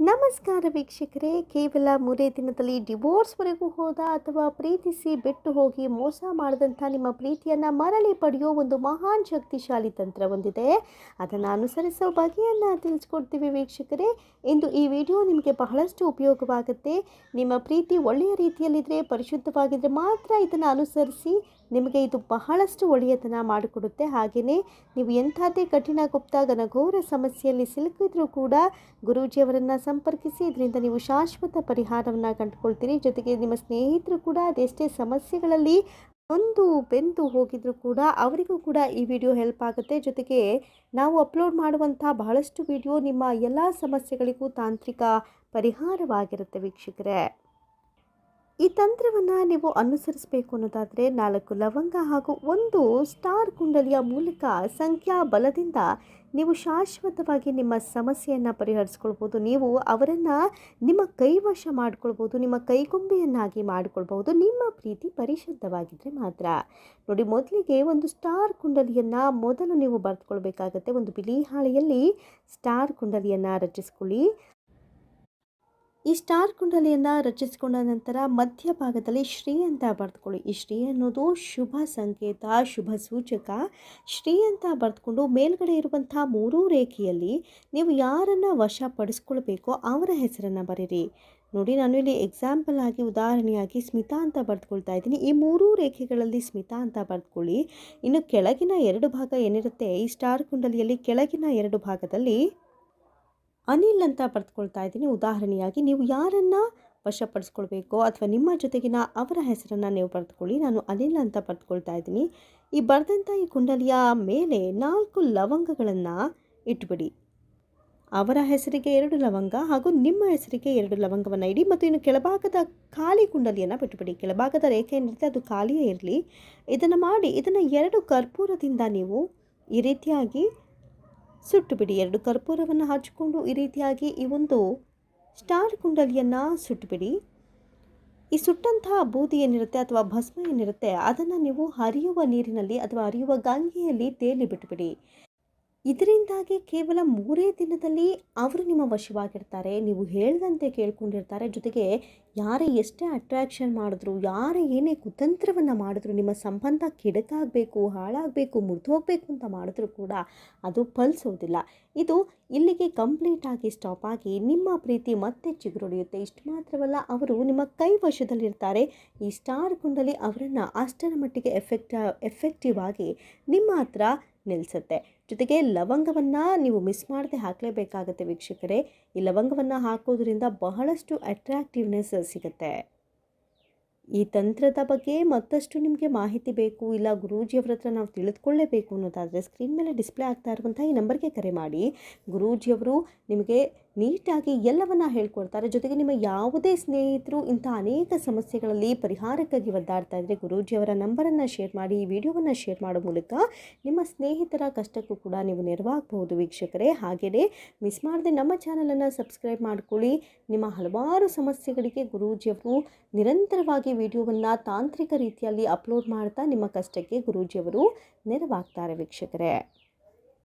ನಮಸ್ಕಾರ ವೀಕ್ಷಕರೇ, ಕೇವಲ ಮೂರೇ ದಿನದಲ್ಲಿ ಡಿವೋರ್ಸ್ವರೆಗೂ ಹೋದ ಅಥವಾ ಪ್ರೀತಿಸಿ ಬಿಟ್ಟು ಹೋಗಿ ಮೋಸ ಮಾಡಿದಂಥ ನಿಮ್ಮ ಪ್ರೀತಿಯನ್ನು ಮರಳಿ ಪಡೆಯೋ ಒಂದು ಮಹಾನ್ ಶಕ್ತಿಶಾಲಿ ತಂತ್ರ ಹೊಂದಿದೆ ಅದನ್ನು ಅನುಸರಿಸೋ ಬಗೆಯನ್ನು ತಿಳಿಸ್ಕೊಡ್ತೀವಿ ವೀಕ್ಷಕರೇ. ಇಂದು ಈ ವಿಡಿಯೋ ನಿಮಗೆ ಬಹಳಷ್ಟು ಉಪಯೋಗವಾಗುತ್ತೆ. ನಿಮ್ಮ ಪ್ರೀತಿ ಒಳ್ಳೆಯ ರೀತಿಯಲ್ಲಿದ್ದರೆ ಪರಿಶುದ್ಧವಾಗಿದ್ದರೆ ಮಾತ್ರ ಇದನ್ನು ಅನುಸರಿಸಿ ನಿಮಗೆ ಇದು ಬಹಳಷ್ಟು ಒಳ್ಳೆಯತನ ಮಾಡಿಕೊಡುತ್ತೆ. ಹಾಗೆಯೇ ನೀವು ಎಂಥದ್ದೇ ಕಠಿಣ ಗುಪ್ತ ಘನಘೋರ ಸಮಸ್ಯೆಯಲ್ಲಿ ಸಿಲುಕಿದ್ರೂ ಕೂಡ ಗುರೂಜಿಯವರನ್ನು ಸಂಪರ್ಕಿಸಿ, ಇದರಿಂದ ನೀವು ಶಾಶ್ವತ ಪರಿಹಾರವನ್ನು ಕಂಡುಕೊಳ್ತೀರಿ. ಜೊತೆಗೆ ನಿಮ್ಮ ಸ್ನೇಹಿತರು ಕೂಡ ಅದೆಷ್ಟೇ ಸಮಸ್ಯೆಗಳಲ್ಲಿ ಒಂದು ಬೆಂದು ಹೋಗಿದ್ರು ಕೂಡ ಅವರಿಗೂ ಕೂಡ ಈ ವಿಡಿಯೋ ಹೆಲ್ಪ್ ಆಗುತ್ತೆ. ಜೊತೆಗೆ ನಾವು ಅಪ್ಲೋಡ್ ಮಾಡುವಂಥ ಬಹಳಷ್ಟು ವಿಡಿಯೋ ನಿಮ್ಮ ಎಲ್ಲ ಸಮಸ್ಯೆಗಳಿಗೂ ತಾಂತ್ರಿಕ ಪರಿಹಾರವಾಗಿರುತ್ತೆ ವೀಕ್ಷಕರೇ. ಈ ತಂತ್ರವನ್ನು ನೀವು ಅನುಸರಿಸಬೇಕು ಅನ್ನೋದಾದರೆ ನಾಲ್ಕು ಲವಂಗ ಹಾಗೂ ಒಂದು ಸ್ಟಾರ್ ಕುಂಡಲಿಯ ಮೂಲಕ ಸಂಖ್ಯಾ ಬಲದಿಂದ ನೀವು ಶಾಶ್ವತವಾಗಿ ನಿಮ್ಮ ಸಮಸ್ಯೆಯನ್ನು ಪರಿಹರಿಸ್ಕೊಳ್ಬೋದು. ನೀವು ಅವರನ್ನು ನಿಮ್ಮ ಕೈವಶ ಮಾಡ್ಕೊಳ್ಬೋದು, ನಿಮ್ಮ ಕೈಗೊಂಬೆಯನ್ನಾಗಿ ಮಾಡ್ಕೊಳ್ಬೋದು. ನಿಮ್ಮ ಪ್ರೀತಿ ಪರಿಶುದ್ಧವಾಗಿದ್ದರೆ ಮಾತ್ರ. ನೋಡಿ, ಮೊದಲಿಗೆ ಒಂದು ಸ್ಟಾರ್ ಕುಂಡಲಿಯನ್ನು ಮೊದಲು ನೀವು ಬರೆದುಕೊಳ್ಬೇಕಾಗತ್ತೆ. ಒಂದು ಬಿಳಿ ಹಾಳೆಯಲ್ಲಿ ಸ್ಟಾರ್ ಕುಂಡಲಿಯನ್ನು ರಚಿಸ್ಕೊಳ್ಳಿ. ಈ ಸ್ಟಾರ್ ಕುಂಡಲಿಯನ್ನು ರಚಿಸಿಕೊಂಡ ನಂತರ ಮಧ್ಯಭಾಗದಲ್ಲಿ ಶ್ರೀ ಅಂತ ಬರೆದುಕೊಳ್ಳಿ. ಈ ಶ್ರೀ ಅನ್ನೋದು ಶುಭ ಸಂಕೇತ, ಶುಭ ಸೂಚಕ. ಶ್ರೀ ಅಂತ ಬರೆದುಕೊಂಡು ಮೇಲ್ಗಡೆ ಇರುವಂಥ ಮೂರೂ ರೇಖೆಯಲ್ಲಿ ನೀವು ಯಾರನ್ನು ವಶಪಡಿಸ್ಕೊಳ್ಬೇಕೋ ಅವರ ಹೆಸರನ್ನು ಬರೀರಿ. ನೋಡಿ, ನಾನು ಇಲ್ಲಿ ಎಕ್ಸಾಂಪಲ್ ಆಗಿ, ಉದಾಹರಣೆಯಾಗಿ ಸ್ಮಿತಾ ಅಂತ ಬರೆದುಕೊಳ್ತಾ ಇದ್ದೀನಿ. ಈ ಮೂರೂ ರೇಖೆಗಳಲ್ಲಿ ಸ್ಮಿತಾ ಅಂತ ಬರೆದುಕೊಳ್ಳಿ. ಇನ್ನು ಕೆಳಗಿನ ಎರಡು ಭಾಗ ಏನಿರುತ್ತೆ? ಈ ಸ್ಟಾರ್ ಕುಂಡಲಿಯಲ್ಲಿ ಕೆಳಗಿನ ಎರಡು ಭಾಗದಲ್ಲಿ ಅನಿಲ್ ಅಂತ ಬರೆದುಕೊಳ್ತಾ ಇದ್ದೀನಿ. ಉದಾಹರಣೆಯಾಗಿ ನೀವು ಯಾರನ್ನು ವಶಪಡಿಸ್ಕೊಳ್ಬೇಕು ಅಥವಾ ನಿಮ್ಮ ಜೊತೆಗಿನ ಅವರ ಹೆಸರನ್ನು ನೀವು ಬರೆದುಕೊಳ್ಳಿ. ನಾನು ಅನಿಲ್ ಅಂತ ಬರೆದುಕೊಳ್ತಾ ಇದ್ದೀನಿ. ಈ ಬರೆದಂಥ ಈ ಕುಂಡಲಿಯ ಮೇಲೆ ನಾಲ್ಕು ಲವಂಗಗಳನ್ನು ಇಟ್ಬಿಡಿ. ಅವರ ಹೆಸರಿಗೆ ಎರಡು ಲವಂಗ ಹಾಗೂ ನಿಮ್ಮ ಹೆಸರಿಗೆ ಎರಡು ಲವಂಗವನ್ನು ಇಡಿ ಮತ್ತು ಇನ್ನು ಕೆಳಭಾಗದ ಖಾಲಿ ಕುಂಡಲಿಯನ್ನು ಬಿಟ್ಟುಬಿಡಿ ಕೆಳಭಾಗದ ರೇಖೆ ಏನಿರುತ್ತೆ ಅದು ಖಾಲಿಯೇ ಇರಲಿ. ಇದನ್ನು ಮಾಡಿ ಇದನ್ನು ಎರಡು ಕರ್ಪೂರದಿಂದ ನೀವು ಈ ರೀತಿಯಾಗಿ ಸುಟ್ಟು ಬಿಡಿ ಎರಡು ಕರ್ಪೂರವನ್ನು ಹಚ್ಚಿಕೊಂಡು ಈ ರೀತಿಯಾಗಿ ಈ ಒಂದು ಸ್ಟಾರ್ ಕುಂಡಲಿಯನ್ನು ಸುಟ್ಟುಬಿಡಿ. ಈ ಸುಟ್ಟಂತಹ ಬೂದಿ ಏನಿರುತ್ತೆ ಅಥವಾ ಭಸ್ಮ ಏನಿರುತ್ತೆ ಅದನ್ನು ನೀವು ಹರಿಯುವ ನೀರಿನಲ್ಲಿ ಅಥವಾ ಹರಿಯುವ ಗಂಗೆಯಲ್ಲಿ ತೇಲಿ ಬಿಟ್ಟುಬಿಡಿ. ಇದರಿಂದಾಗಿ ಕೇವಲ ಮೂರೇ ದಿನದಲ್ಲಿ ಅವರು ನಿಮ್ಮ ವಶವಾಗಿರ್ತಾರೆ, ನೀವು ಹೇಳಿದಂತೆ ಕೇಳ್ಕೊಂಡಿರ್ತಾರೆ. ಜೊತೆಗೆ ಯಾರೇ ಎಷ್ಟೇ ಅಟ್ರಾಕ್ಷನ್ ಮಾಡಿದ್ರು, ಯಾರೇ ಏನೇ ಕುತಂತ್ರವನ್ನು ಮಾಡಿದ್ರು, ನಿಮ್ಮ ಸಂಬಂಧ ಕೆಡಕಾಗಬೇಕು, ಹಾಳಾಗಬೇಕು ಮುರಿದು ಹೋಗಬೇಕು ಅಂತ ಮಾಡಿದ್ರು ಕೂಡ ಅದು ಫಲಿಸೋದಿಲ್ಲ. ಇದು ಇಲ್ಲಿಗೆ ಕಂಪ್ಲೀಟ್ ಆಗಿ ಸ್ಟಾಪ್ ಆಗಿ ನಿಮ್ಮ ಪ್ರೀತಿ ಮತ್ತೆ ಚಿಗುರೊಡೆಯುತ್ತೆ. ಇಷ್ಟು ಮಾತ್ರವಲ್ಲ, ಅವರು ನಿಮ್ಮ ಕೈ ವಶದಲ್ಲಿರ್ತಾರೆ ಈ ಸ್ಟಾರ್ ಕುಂಡಲಿ ಅವರನ್ನು ಅಷ್ಟರ ಮಟ್ಟಿಗೆ ಎಫೆಕ್ಟ್ ಎಫೆಕ್ಟಿವ್ ಆಗಿ ನಿಮ್ಮ ಹತ್ರ ನಿಲ್ಲಿಸುತ್ತೆ ಜೊತೆಗೆ ಲವಂಗವನ್ನು ನೀವು ಮಿಸ್ ಮಾಡದೆ ಹಾಕಲೇಬೇಕಾಗತ್ತೆ ವೀಕ್ಷಕರೇ. ಈ ಲವಂಗವನ್ನು ಹಾಕೋದ್ರಿಂದ ಬಹಳಷ್ಟು ಅಟ್ರಾಕ್ಟಿವ್ನೆಸ್ ಸಿಗುತ್ತೆ. ಈ ತಂತ್ರದ ಬಗ್ಗೆ ಮತ್ತಷ್ಟು ನಿಮಗೆ ಮಾಹಿತಿ ಬೇಕು, ಇಲ್ಲ ಗುರೂಜಿಯವ್ರ ಹತ್ರ ನಾವು ತಿಳಿದುಕೊಳ್ಳೇಬೇಕು ಅನ್ನೋದಾದರೆ ಸ್ಕ್ರೀನ್ ಮೇಲೆ ಡಿಸ್ಪ್ಲೇ ಆಗ್ತಾ ಇರುವಂಥ ಈ ನಂಬರ್ಗೆ ಕರೆ ಮಾಡಿ. ಗುರೂಜಿಯವರು ನಿಮಗೆ ನೀಟಾಗಿ ಎಲ್ಲವನ್ನ ಹೇಳ್ಕೊಡ್ತಾರೆ. ಜೊತೆಗೆ ನಿಮ್ಮ ಯಾವುದೇ ಸ್ನೇಹಿತರು ಇಂಥ ಅನೇಕ ಸಮಸ್ಯೆಗಳಲ್ಲಿ ಪರಿಹಾರಕ್ಕಾಗಿ ಒದ್ದಾಡ್ತಾ ಇದ್ದರೆ ಗುರೂಜಿಯವರ ನಂಬರನ್ನು ಶೇರ್ ಮಾಡಿ, ಈ ವಿಡಿಯೋವನ್ನು ಶೇರ್ ಮಾಡೋ ಮೂಲಕ ನಿಮ್ಮ ಸ್ನೇಹಿತರ ಕಷ್ಟಕ್ಕೂ ಕೂಡ ನೀವು ನೆರವಾಗಬಹುದು ವೀಕ್ಷಕರೇ. ಹಾಗೆಯೇ ಮಿಸ್ ಮಾಡದೆ ನಮ್ಮ ಚಾನಲನ್ನು ಸಬ್ಸ್ಕ್ರೈಬ್ ಮಾಡ್ಕೊಳ್ಳಿ. ನಿಮ್ಮ ಹಲವಾರು ಸಮಸ್ಯೆಗಳಿಗೆ ಗುರೂಜಿಯವರು ನಿರಂತರವಾಗಿ ವಿಡಿಯೋವನ್ನು ತಾಂತ್ರಿಕ ರೀತಿಯಲ್ಲಿ ಅಪ್ಲೋಡ್ ಮಾಡ್ತಾ ನಿಮ್ಮ ಕಷ್ಟಕ್ಕೆ ಗುರೂಜಿಯವರು ನೆರವಾಗ್ತಾರೆ ವೀಕ್ಷಕರೇ.